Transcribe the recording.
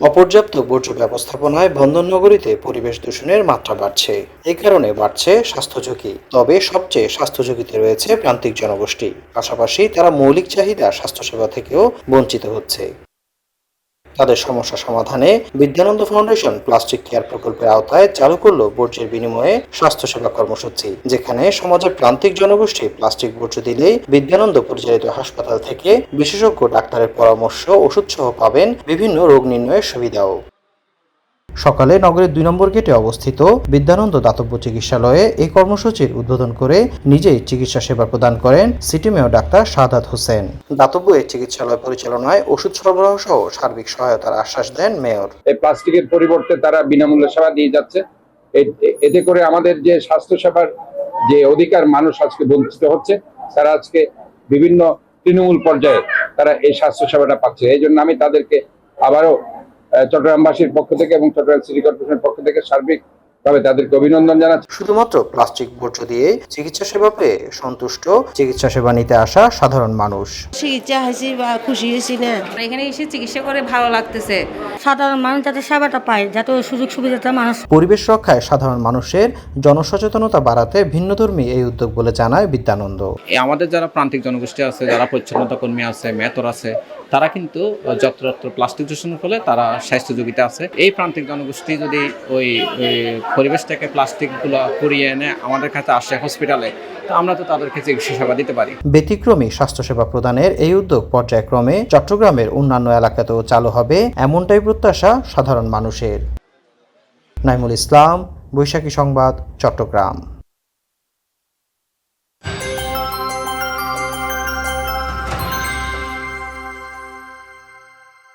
অপর্যাপ্ত বর্জ্য ব্যবস্থাপনায় বন্দরনগরীতে পরিবেশ দূষণের মাত্রা বাড়ছে। এ কারণে বাড়ছে স্বাস্থ্য ঝুঁকি। তবে সবচেয়ে স্বাস্থ্য ঝুঁকিতে রয়েছে প্রান্তিক জনগোষ্ঠী। পাশাপাশি তারা মৌলিক চাহিদা স্বাস্থ্যসেবা থেকেও বঞ্চিত হচ্ছে। তাদের সমস্যা সমাধানে বিদ্যানন্দ ফাউন্ডেশন প্লাস্টিক কেয়ার প্রকল্পের আওতায় চালু করল বর্জ্যের বিনিময়ে স্বাস্থ্যসেবা কর্মসূচি, যেখানে সমাজের প্রান্তিক জনগোষ্ঠী প্লাস্টিক বর্জ্য দিলেই বিদ্যানন্দ পরিচালিত হাসপাতাল থেকে বিশেষজ্ঞ ডাক্তারের পরামর্শ ওষুধ সহ পাবেন বিভিন্ন রোগ নির্ণয়ের সুবিধাও। সকালে নগরের দুই নম্বর গেটে অবস্থিত বিদ্যানন্দ দাতব্য চিকিৎসালয়ে এই কর্মসূচির উদ্বোধন করে নিজেই চিকিৎসা সেবা প্রদান করেন city mayor doctor Shahadat Hossain. দাতব্য এই চিকিৎসালয় পরিচালনায় ওষুধ সরবরাহ সহ সার্বিক সহায়তার আশ্বাস দেন মেয়র। এই প্লাস্টিকের পরিবর্তে তারা বিনামূল্যে সেবা দিয়ে যাচ্ছে। এতে করে আমাদের যে স্বাস্থ্য সেবার যে অধিকার মানুষ আজকে বঞ্চিত হচ্ছে, তারা আজকে বিভিন্ন তৃণমূল পর্যায়ে তারা এই স্বাস্থ্য সেবাটা পাচ্ছে। এই জন্য আমি তাদেরকে আবারও চট্টগ্রামবাসীর পক্ষ থেকে এবং চট্টগ্রাম সিটি কর্পোরেশনের পক্ষ থেকে সার্বিকভাবে তাদেরকে অভিনন্দন জানাচ্ছি। শুধুমাত্র প্লাস্টিক বর্জ্য দিয়ে চিকিৎসা সেবা পেয়ে সন্তুষ্ট চিকিৎসা সেবা নিতে আসা সাধারণ মানুষ। চিকিৎসা হয়েছি বা খুশি হয়েছি না। এখানে এসে চিকিৎসা করে ভালো লাগতেছে। সাধারণ মানুষ যাতে সেবাটা পায় যাতে সুযোগ সুবিধাটা মানুষ পরিবেশ রক্ষায় সাধারণ মানুষের জনসচেতনতা বাড়াতে ভিন্নধর্মী এই উদ্যোগ বলে জানায় বিদ্যানন্দ। এই আমাদের যারা প্রান্তিক জনগোষ্ঠী আছে যারা পরিচ্ছন্নতা কর্মী আছে মেতর আছে তারা কিন্তু যত্রতত্র প্লাস্টিক দূষণের ফলে তারা স্বাস্থ্য ঝুঁকিতে আছে। এই প্রান্তিক জনগোষ্ঠী যদি ওই ওই পরিবেশ থেকে প্লাস্টিকগুলো কুড়িয়ে এনে আমাদের কাছে আসে হসপিটালে তো আমরা তো তাদেরকে চিকিৎসা সেবা দিতে পারি। ব্যতিক্রমী স্বাস্থ্যসেবা প্রদানের এই উদ্যোগ পর্যায়ক্রমে চট্টগ্রামের অন্যান্য এলাকাতেও চালু হবে এমনটাই প্রত্যাশা সাধারণ মানুষের। নাইমুল ইসলাম, বৈশাখী সংবাদ, চট্টগ্রাম।